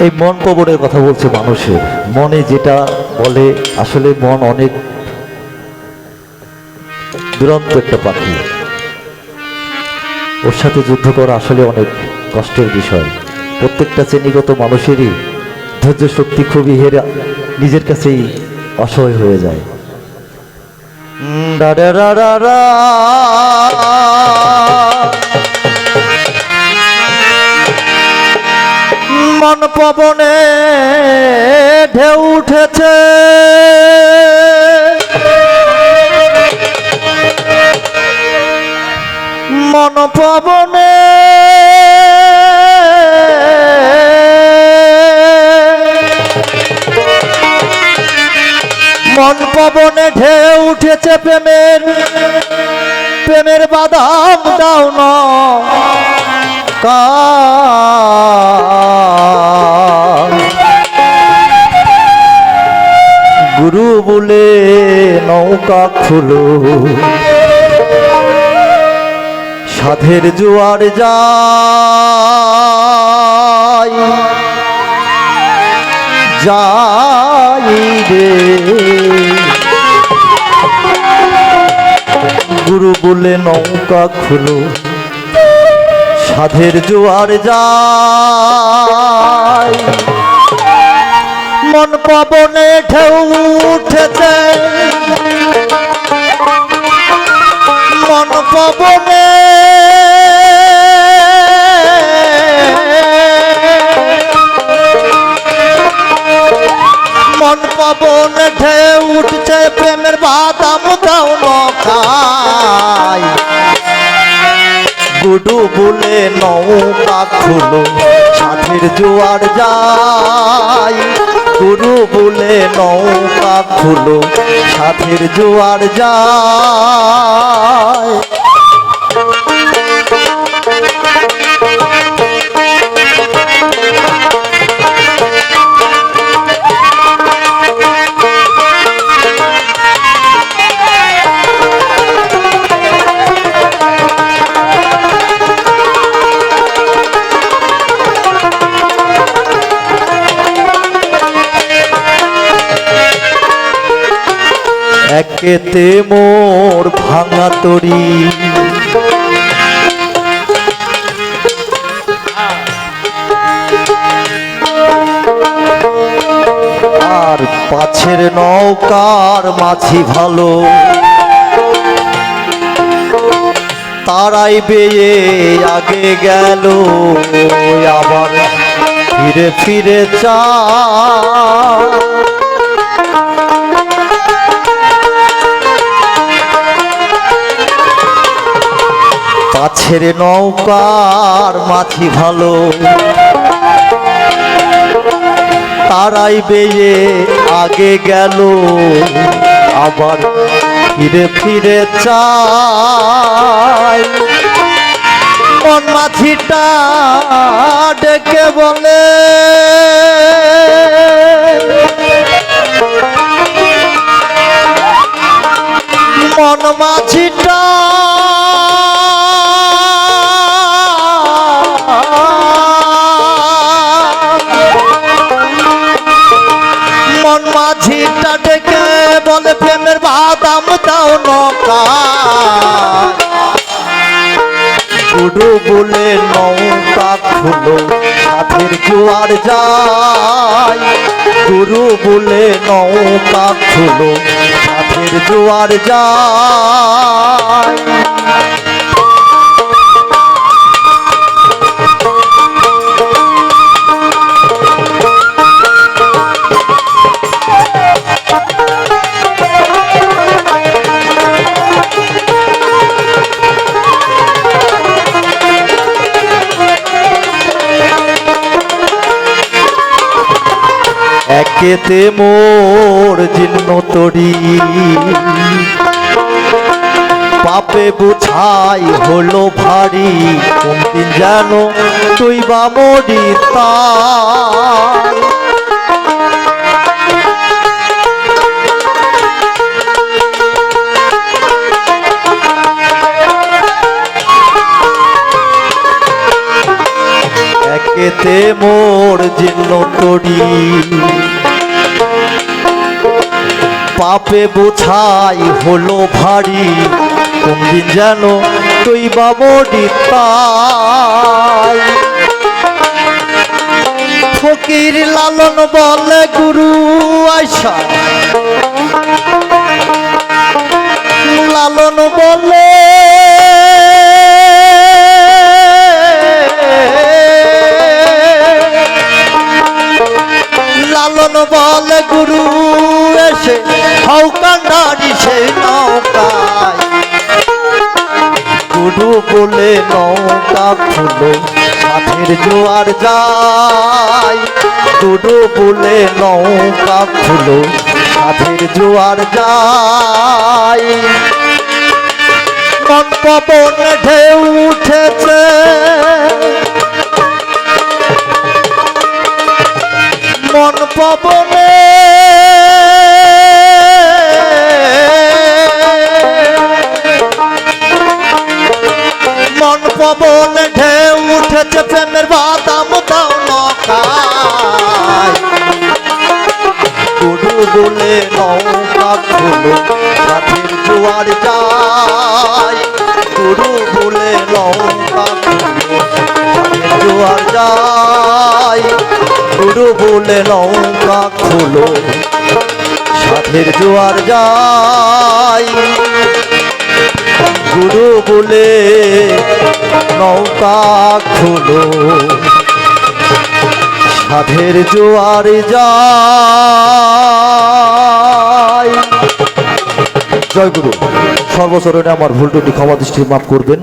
এই মন কবরের কথা বলছে মানুষের। মনে যেটা বলে আসলে মন অনেক দুরন্ত একটা পাখি। ওর সাথে যুদ্ধ করা আসলে অনেক কষ্টের বিষয়। প্রত্যেকটা শ্রেণীগত মানুষেরই ধৈর্য শক্তি খুবই হেরে নিজের কাছেই অসহায় হয়ে যায়। উম, ডা ডা ডা ডা ডা। পবনে ঢেউ উঠেছে মন পবনে মন পবনে ঢেউ উঠেছে প্রেমের প্রেমের বাদাম দাও না কা গুরু বলে নৌকা খুলো। সাধের জোয়ার যাই যাই রে। গুরু বলে নৌকা খুলো। সাধের জোয়ার যায় মন পবনে ঢেউ উঠেছে। মন পবনে। মন পবন ঢেউ উঠছে, প্রেমের বাদাম দাও নখাই গুডু বলে নৌকা খুলো। সাথের জোয়ার যাই গুরু বলে নৌকা খুলো সাথের জোয়ার যায়। একেতে মোর ভাঙা তরি। আর পাছের নৌকার মাঝি ভালো। তারাই বেয়ে আগে গেল, আবার ফিরে ফিরে চা পাছের নৌকার মাঝি ভালো। তারাই বেয়ে আগে গেল, আবার ফিরে ফিরে চাই মন মাঝিটা ডেকে বলে মন মাঝিটা ডেকে বলে, প্রেমের বাদাম দাও নৌকা। বলে, নৌকা খুলো, সাথের জোয়ার যায়। গুরু বলে, নৌকা খুলো, সাথের জোয়ার একেতে মোর জীর্ণ তরি। পাপে বুঝাই হলো ভারী, কোনদিন যেন তুই বা মরি বুকেতে মোর জীর্ণ তরি। পাপে বোঝাই হলো ভারী। কোনদিন যেন তুই বাবরি তাই। ফকির লালন বলে গুরু আয়সা। হাউ সে নৌকায়। বলে নৌকা খুলো, সাথের জোয়ার যায়। গুরু বলে নৌকা খুলো, সাথের জোয়ার যায়। মন পবন ঢেউ উঠেছে। মন পবনে পবন ঢেউ উঠেছে প্রেমের বাদাম দাও নখায় গুরু বলে নৌকা খুলো সাথের জোয়ার যায়। গুরু বলে নৌকা খুলো সাথের জোয়ার যায়। গুরু বলে নৌকা খুলো সাথের জোয়ার যায়। গুরু বলে নৌকা খুলো। সাধের জোয়ার যায়। জয় গুরু। সর্বচরণে আমার ভুল টুটি ক্ষমা দৃষ্টি মাফ করবেন।